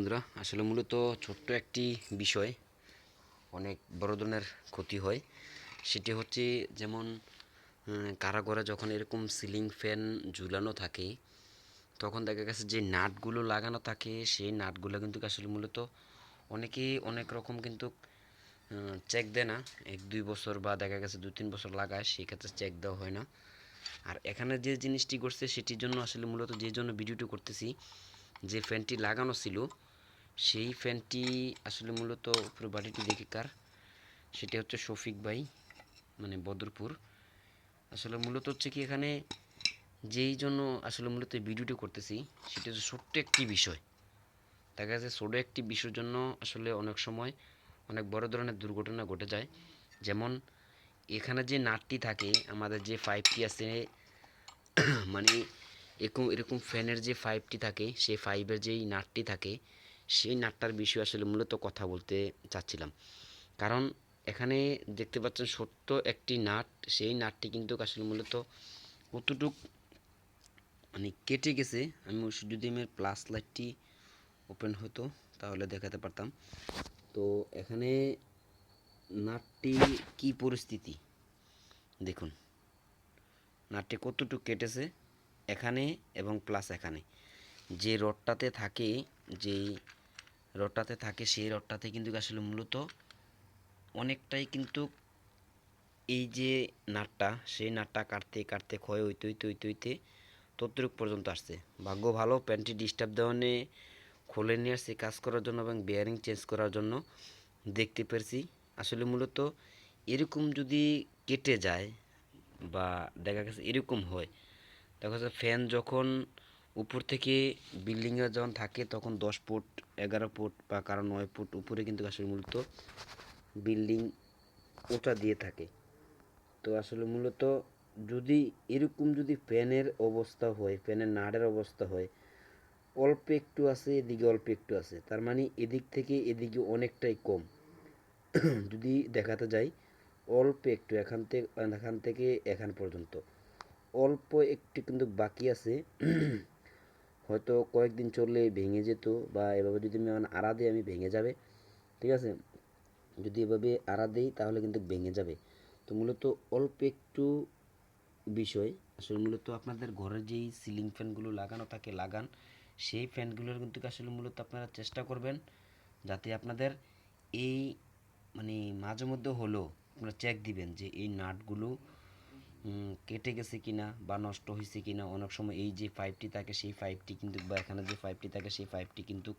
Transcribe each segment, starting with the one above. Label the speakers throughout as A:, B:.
A: বন্ধুরা আসলে মূলত ছোট্ট একটি বিষয় অনেক বড় ধরনের ক্ষতি হয়। সেটি হচ্ছে যেমন উম, কারা ঘরে যখন এরকম সিলিং ফ্যান ঝুলানো থাকে তখন দেখা গেছে যে নাটগুলো লাগানো থাকে সেই নাটগুলো কিন্তু আসলে মূলত অনেকেই অনেক রকম কিন্তু চেক দেয় না। এক দুই বছর বা দেখা গেছে দু তিন বছর লাগায় সেক্ষেত্রে চেক দেওয়া হয় না। আর এখানে যে জিনিসটি করছে সেটির জন্য আসলে মূলত যে জন্য ভিডিওটি করতেছি যে ফ্যানটি লাগানো ছিল সেই ফ্যানটি আসলে মূলত পুরো বাড়িটি দেখে কার? সেটি হচ্ছে শফিক ভাই মানে বদরপুর। আসলে মূলত হচ্ছে কি এখানে যেই জন্য আসলে মূলত ভিডিওটি করতেছি, সেটি হচ্ছে ছোট্ট একটি বিষয়। দেখা যাচ্ছে ছোটো একটি বিষয়ের জন্য আসলে অনেক সময় অনেক বড় ধরনের দুর্ঘটনা ঘটে যায়। যেমন এখানে যে নাটটি থাকে, আমাদের যে পাইপটি আছে মানে এরকম এরকম ফ্যানের যে পাইপটি থাকে, সেই পাইপের যেই নাটটি থাকে সেই নাটটার বিষয়ে আসলে মূলত কথা বলতে চাচ্ছিলাম। কারণ এখানে দেখতে পাচ্ছেন সত্য একটি নাট, সেই নাটটি কিন্তু আসলে মূলত কতটুক মানে কেটে গেছে, আমি যদি আমার প্লাস লাইটটি ওপেন হতো, তাহলে দেখাতে পারতাম। তো এখানে নাটটি কি পরিস্থিতি? দেখুন, নাটটি কতটুকু কেটেছে, এখানে এবং প্লাস এখানে। যে রডটাতে থাকে, যেই রডটাতে থাকে, সেই রডটাতে কিন্তু আসলে মূলত অনেকটাই কিন্তু এই যে নাটটা, সেই নাটটা কাটতে কাটতে, ক্ষয় হইতে হইতে হইতে হইতে ততটুক পর্যন্ত আসছে। ভাগ্য ভালো, প্যান্টটি ডিস্টার্ব দেওয়া নিয়ে খুলে নিয়ে আসছে কাজ করার জন্য এবং বেয়ারিং চেঞ্জ করার জন্য দেখতে পেরেছি। আসলে মূলত এরকম যদি কেটে যায় বা দেখা গেছে এরকম হয়, দেখা যাচ্ছে ফ্যান যখন উপর থেকে বিল্ডিংয়ে যখন থাকে, তখন দশ ফুট, এগারো ফুট বা কারও নয় ফুট উপরে কিন্তু আসলে মূলত বিল্ডিং ওটা দিয়ে থাকে। তো আসলে মূলত যদি এরকম যদি ফ্যানের অবস্থা হয়, ফ্যানের নাড়ের অবস্থা হয়, অল্প একটু আছে, এদিকে অল্প একটু আছে, তার মানে এদিক থেকে এদিকে অনেকটাই কম। যদি দেখাতে যাই, অল্প একটু এখান থেকে এখান থেকে এখান পর্যন্ত। অল্প একটু কিন্তু বাকি আছে। হয়তো কয়েকদিন চললে ভেঙে যেত বা এভাবে যদি আমি এখন আড়া দিই, আমি ভেঙে যাবে। ঠিক আছে? যদি এভাবে আড়া দিই, তাহলে কিন্তু ভেঙে যাবে। তো মূলত অল্প একটু বিষয়, আসলে মূলত আপনাদের ঘরের যেই সিলিং ফ্যানগুলো লাগানো থাকে, লাগান, সেই ফ্যানগুলোর কিন্তু আসলে মূলত আপনারা চেষ্টা করবেন যাতে আপনাদের এই মানে মাঝে মধ্যে হলেও আপনারা চেক দিবেন যে এই নাটগুলো কেটে গেছে কিনা বা নষ্ট হয়েছে কিনা, অনেক সময় এই যে পাইপটি থাকে, সেই পাইপটি কিন্তু বা এখানে যে পাইপটি থাকে, সেই পাইপটি কিন্তু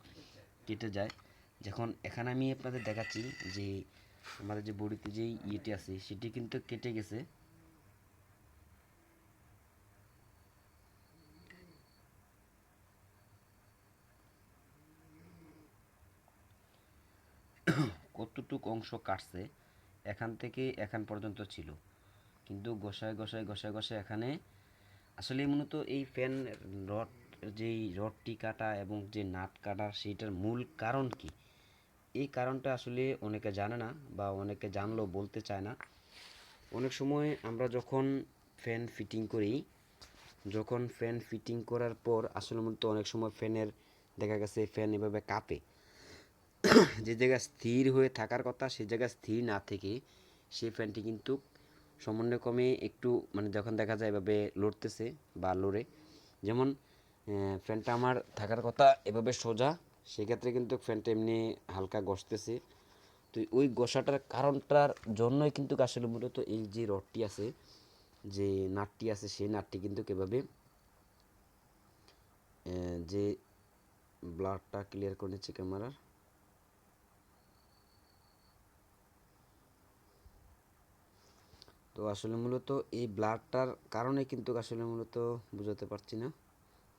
A: কেটে যায়। যখন এখানে আমি আপনাদের দেখাচ্ছি যে আমাদের যে বডিতে যে ইয়েটি আছে, সেটি কিন্তু কেটে গেছে। কতটুক অংশ কাটছে, এখান থেকে এখান পর্যন্ত ছিল। কিন্তু গোসায় গোসায় গোসায় গোসায় এখানে আসলে মূলত এই ফ্যান রড, যেই রডটি কাটা এবং যে নাট কাটা সেইটার মূল কারণ কি? এই কারণটা আসলে অনেকে জানে না বা অনেকে জানলেও বলতে চায় না। অনেক সময় আমরা যখন ফ্যান ফিটিং করি, যখন ফ্যান ফিটিং করার পর আসলে মূলত অনেক সময় ফ্যানের দেখা গেছে ফ্যান এভাবে কাঁপে। যে জায়গায় স্থির হয়ে থাকার কথা সেই জায়গায় স্থির না থেকে সেই ফ্যানটি কিন্তু সমন্বয়ক্রমে একটু মানে যখন দেখা যায় এভাবে লড়তেছে বা লড়ে যেমন ফ্যানটা আমার থাকার কথা এভাবে সোজা সেক্ষেত্রে কিন্তু ফ্যানটা এমনি হালকা গসতেছে তো ওই গসাটার কারণটার জন্যই কিন্তু আসলে মূলত এই যে রডটি আছে যে নাটটি আছে সেই নাটটি কিন্তু আহ, যে ব্লাডটা ক্লিয়ার করে নিচ্ছে ক্যামেরার তো আসলে মূলত এই ব্লাডটার কারণে কিন্তু আসলে মূলত বুঝাতে পারছি না,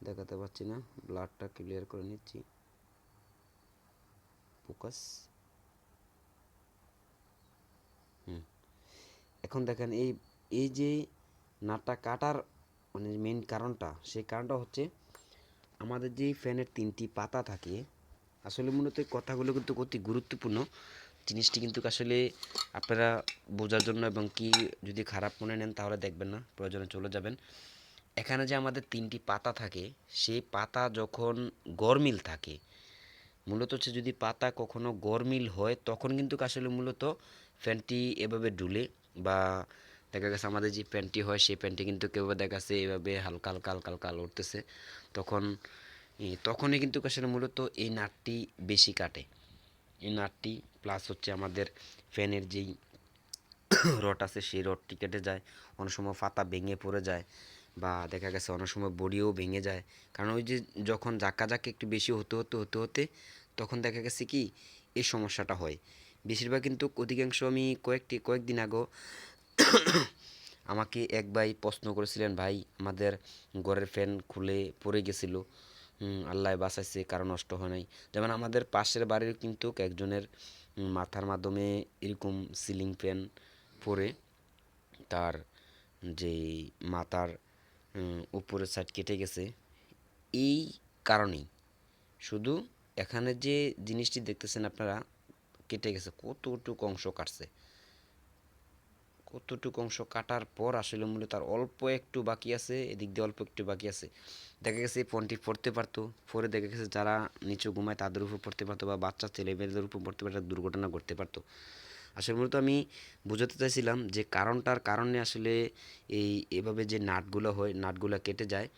A: দেখাতে পারছি না। ব্লাডটা ক্লিয়ার করে নিচ্ছি। ফোকাস। হুম। এখন দেখেন এই এই যে নাটটা কাটার মানে মেন কারণটা, সেই কারণটা হচ্ছে আমাদের যে ফ্যানের তিনটি পাতা থাকে, আসলে মূলত কথাগুলো কিন্তু অতি গুরুত্বপূর্ণ। জিনিসটি কিন্তু আসলে আপনারা বোঝার জন্য এবং কি যদি খারাপ মনে নেন তাহলে দেখবেন না, প্রয়োজনে চলে যাবেন। এখানে যে আমাদের তিনটি পাতা থাকে, সেই পাতা যখন গরমিল থাকে, মূলত হচ্ছে যদি পাতা কখনো গরমিল হয়, তখন কিন্তু আসলে মূলত ফ্যানটি এভাবে ডুলে বা দেখা গেছে আমাদের যে প্যান্টটি হয়, সেই প্যান্টটি কিন্তু কেউ দেখা গেছে এভাবে হালকা হালকা হালকা হালকা উঠতেছে তখন তখনই কিন্তু আসলে মূলত এই নাটটি বেশি কাটে। এই নাটটি প্লাস হচ্ছে আমাদের ফ্যানের যেই রড আছে, সেই রডটি কেটে যায়। অনেক সময় পাতা ভেঙে পড়ে যায় বা দেখা গেছে অনেক সময় বডিও ভেঙে যায়। কারণ ওই যে যখন জাক্কা জাক্কা একটু বেশি হতে হতে হতে হতে তখন দেখা গেছে কি, এই সমস্যাটা হয়। বেশিরভাগ কিন্তু অধিকাংশ আমি কয়েকটি, কয়েকদিন আগেও আমাকে এক ভাই প্রশ্ন করেছিলেন, ভাই, আমাদের ঘরের ফ্যান খুলে পড়ে গেছিল। আল্লাহ বাঁচাইছে কারও নষ্ট হয় নাই। যেমন আমাদের পাশের বাড়ির কিন্তু একজনের মাথার মাধ্যমে এরকম সিলিং ফ্যান পরে তার যেই মাথার উপরের সাইড কেটে গেছে। এই কারণেই শুধু এখানে যে জিনিসটি দেখতেছেন আপনারা, কেটে গেছে, কতটুকু অংশ কাটছে। কতটুকু অংশ কাটার পর আসলে মূলত তার অল্প একটু বাকি আছে, এদিক দিয়ে অল্প একটু বাকি আছে। দেখা গেছে ফোনটি পড়তে পারতো, পরে দেখা গেছে যারা নিচু ঘুমায় তাদের উপর পড়তে পারতো বা বাচ্চা, ছেলেমেয়েদের উপর পড়তে পারতো দুর্ঘটনা ঘটতে পারতো। আসলে মূলত আমি বোঝাতে চাইছিলাম যে কারণটার কারণে আসলে এই এভাবে যে নাটগুলো হয়, নাটগুলো কেটে যায়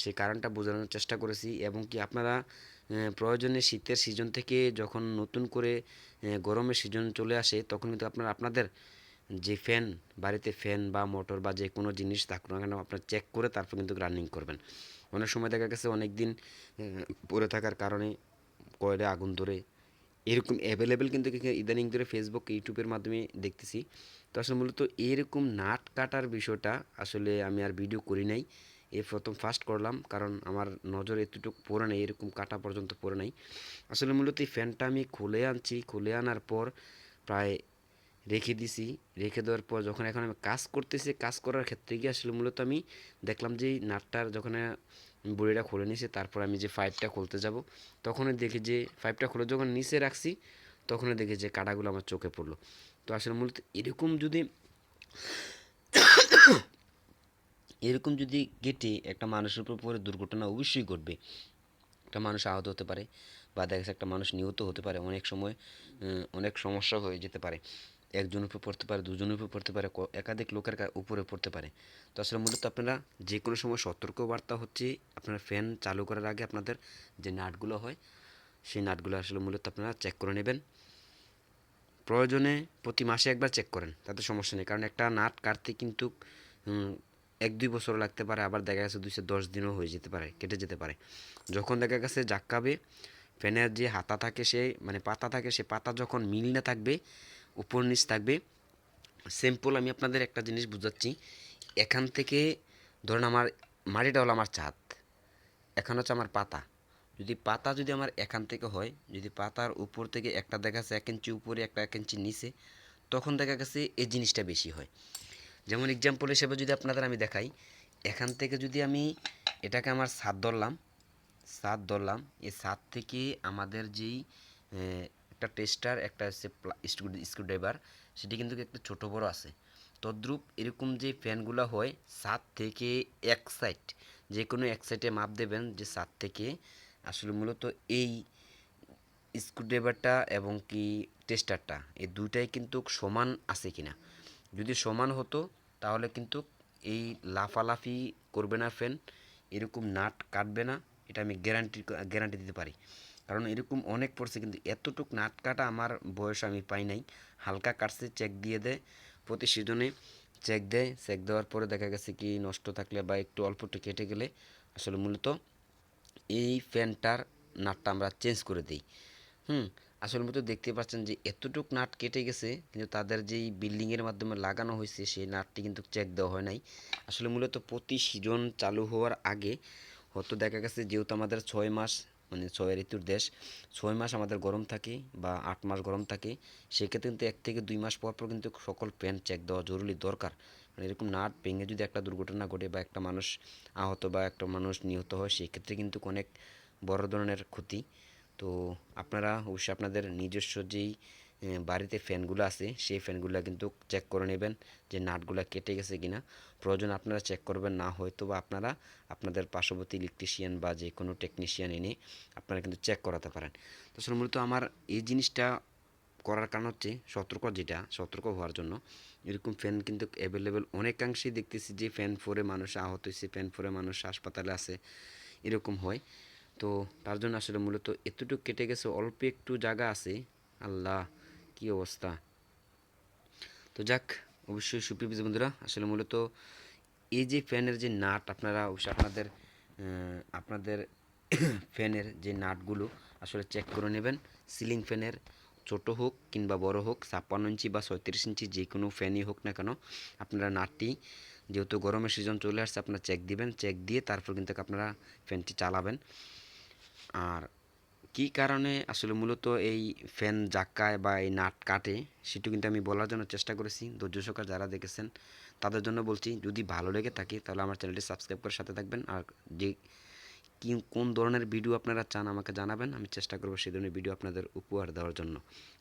A: সেই কারণটা বোঝানোর চেষ্টা করেছি এবং কি আপনারা প্রয়োজনে শীতের সিজন থেকে যখন নতুন করে গরমের সিজন চলে আসে, তখন কিন্তু আপনারা, আপনাদের যে ফ্যান, বাড়িতে ফ্যান বা মোটর বা যে কোনো জিনিস থাকুক না কেন আপনার চেক করে তারপর কিন্তু রানিং করবেন। অনেক সময় দেখা গেছে অনেক দিন পরে থাকার কারণে কয়লে, আগুন ধরে এরকম অ্যাভেলেবেল কিন্তু ইদানিং ধরে ফেসবুক ইউটিউবের মাধ্যমে দেখতেছি। তো আসলে মূলত এরকম নাট কাটার বিষয়টা আসলে আমি আর ভিডিও করি নাই। এ প্রথম ফার্স্ট করলাম কারণ আমার নজর এতটুকু পড়ে নাই, এরকম কাটা পর্যন্ত পড়ে নাই। আসলে মূলত এই ফ্যানটা আমি খুলে আনছি, খুলে আনার পর প্রায় রেখে দিছি। রেখে দেওয়ার পর যখন এখন আমি কাজ করতেছি, কাজ করার ক্ষেত্রে গিয়ে আসলে মূলত আমি দেখলাম যে এই নাটটার যখন বড়িটা খুলে নিয়েছে তারপর আমি যে পাইপটা খুলতে যাব, তখনই দেখি যে পাইপটা খুলে যখন নিচে রাখছি তখন দেখি যে কাটাগুলো আমার চোখে পড়ল। তো আসলে মূলত এরকম যদি এরকম যদি কেটে একটা মানুষের উপর পড়ে দুর্ঘটনা অবশ্যই ঘটবে। একটা মানুষ আহত হতে পারে বা দেখা যাচ্ছে একটা মানুষ নিহত হতে পারে। অনেক সময় অনেক সমস্যা হয়ে যেতে পারে। একজনের উপর পড়তে পারে দুজনের উপর পড়তে পারে একাধিক লোকের উপরে পড়তে পারে। তো আসলে মূলত আপনারা যে কোনো সময় সতর্কবার্তা হচ্ছে, আপনার ফ্যান চালু করার আগে আপনাদের যে নাটগুলো হয়, সেই নাটগুলো আসলে মূলত আপনারা চেক করে নেবেন। প্রয়োজনে প্রতি মাসে একবার চেক করেন, তাতে সমস্যা নেই। কারণ একটা নাট কাটতে কিন্তু এক দুই বছর লাগতে পারে, আবার দেখা গেছে দুইশো দশ দিনও হয়ে যেতে পারে, কেটে যেতে পারে। যখন দেখা গেছে জাক্কাবে, ফ্যানের যে হাতা থাকে সে মানে পাতা থাকে সে পাতা যখন মিল না থাকবে উপর নিচ থাকবে। সিম্পল আমি আপনাদের একটা জিনিস বুঝাচ্ছি। এখান থেকে ধরুন আমার মাটিটা হলো আমার ছাদ। এখন হচ্ছে আমার পাতা। যদি পাতা যদি আমার এখান থেকে হয়, যদি পাতার উপর থেকে একটা দেখা যাচ্ছে এক ইঞ্চি উপরে, একটা এক ইঞ্চি নিচে, তখন দেখা গেছে এই জিনিসটা বেশি হয়। যেমন এক্সাম্পল হিসেবে যদি আপনাদের আমি দেখাই, এখান থেকে যদি আমি এটাকে আমার ছাদ ধরলাম ছাদ ধরলাম, এই ছাদ থেকে আমাদের যেই একটা টেস্টার একটা হচ্ছে স্ক্রুড্রাইভার সেটি কিন্তু একটা ছোট বড় আছে। তদ্রূপ এরকম যে ফ্যানগুলো হয়, সাত থেকে এক সাইড যে কোনো এক সাইডে মাপ দেবেন যে সাত থেকে আসলে মূলত এই স্ক্রুড্রাইভারটা এবং কি টেস্টারটা এই দুইটাই কিন্তু সমান আছে কিনা। যদি সমান হতো, তাহলে কিন্তু এই লাফালাফি করবে না ফ্যান এরকম নাট কাটবে না, এটা আমি গ্যারান্টি গ্যারান্টি দিতে পারি। কারণ এরকম অনেক পড়ছে, কিন্তু এতটুক নাট কাটা আমার বয়স আমি পাই নাই। হালকা কাটছে চেক দিয়ে দেয়। প্রতি সিজনে চেক দেয়। চেক দেওয়ার পরে দেখা গেছে কি, নষ্ট থাকলে বা একটু অল্প একটু কেটে গেলে আসলে মূলত এই ফ্যানটার নাটটা আমরা চেঞ্জ করে দিই। হুম, আসলে মতো দেখতে পাচ্ছেন যে এতটুক নাট কেটে গেছে, কিন্তু তাদের যেই বিল্ডিংয়ের মাধ্যমে লাগানো হয়েছে, সেই নাটটি কিন্তু চেক দেওয়া হয় নাই। আসলে মূলত প্রতি সিজন চালু হওয়ার আগে হয়তো দেখা গেছে যেহেতু আমাদের ছয় মাস মানে ছয় ঋতুর দেশ, ছয় মাস আমাদের গরম থাকে বা আট মাস গরম থাকে, সেক্ষেত্রে কিন্তু এক থেকে দুই মাস পর পর কিন্তু সকল প্যান্ট চেক দেওয়া জরুরি, দরকার। মানে এরকম নাট ভেঙে যদি একটা দুর্ঘটনা ঘটে বা একটা মানুষ আহত বা একটা মানুষ নিহত হয়, সেক্ষেত্রে কিন্তু অনেক বড় ধরনের ক্ষতি। তো আপনারা অবশ্যই আপনাদের নিজস্ব যেই বাড়িতে ফ্যানগুলো আছে, সেই ফ্যানগুলো কিন্তু চেক করে নেবেন যে নাটগুলো কেটে গেছে কিনা। প্রয়োজন আপনারা চেক করবেন, না হয়তো বা আপনারা আপনাদের পার্শ্ববর্তী ইলেকট্রিশিয়ান বা যে কোনো টেকনিশিয়ান এনে আপনারা কিন্তু চেক করাতে পারেন। তো আসলে মূলত আমার এই জিনিসটা করার কারণ হচ্ছে সতর্ক যেটা, সতর্ক হওয়ার জন্য। এরকম ফ্যান কিন্তু অ্যাভেলেবেল অনেকাংশেই দেখতেছি যে ফ্যান ফোরে মানুষ আহত হয়েছে ফ্যান ফোরে মানুষ হাসপাতালে আছে, এরকম হয়। তো তার জন্য আসলে মূলত এতটুকু কেটে গেছে, অল্প একটু জায়গা আছে, আল্লাহ। কি অবস্থা? তো যাক, অবশ্যই সুপ্রিয় বন্ধুরা, আসলে মূলত এই যে ফ্যানের যে নাট, আপনারা অবশ্যই আপনাদের আপনাদের ফ্যানের যে নাটগুলো আসলে চেক করে নেবেন। সিলিং ফ্যানের ছোট হোক কিংবা বড় হোক, ছাপ্পান্ন ইঞ্চি বা ছয়ত্রিশ ইঞ্চি যে কোনো ফ্যানই হোক না কেন, আপনারা নাটটি যেহেতু গরমের সিজন চলে আসছে, আপনারা চেক দিবেন চেক দিয়ে তারপর কিন্তু আপনারা ফ্যানটি চালাবেন। আর কী কারণে আসলে মূলত এই ফ্যান জাক্কায় বা এই নাট কাটে, সেটু কিন্তু আমি বলার জন্য চেষ্টা করেছি। ধৈর্য সহকারে যারা দেখেছেন, তাদের জন্য বলছি, যদি ভালো লেগে থাকে, তাহলে আমার চ্যানেলটি সাবস্ক্রাইব করে সাথে থাকবেন। আর যে কি, কোন ধরনের ভিডিও আপনারা চান আমাকে জানাবেন, আমি চেষ্টা করব সেই ধরনের ভিডিও আপনাদের উপহার দেওয়ার জন্য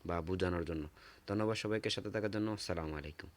A: বা বোঝানোর জন্য। ধন্যবাদ সবাইকে সাথে থাকার জন্য। আসসালামু আলাইকুম।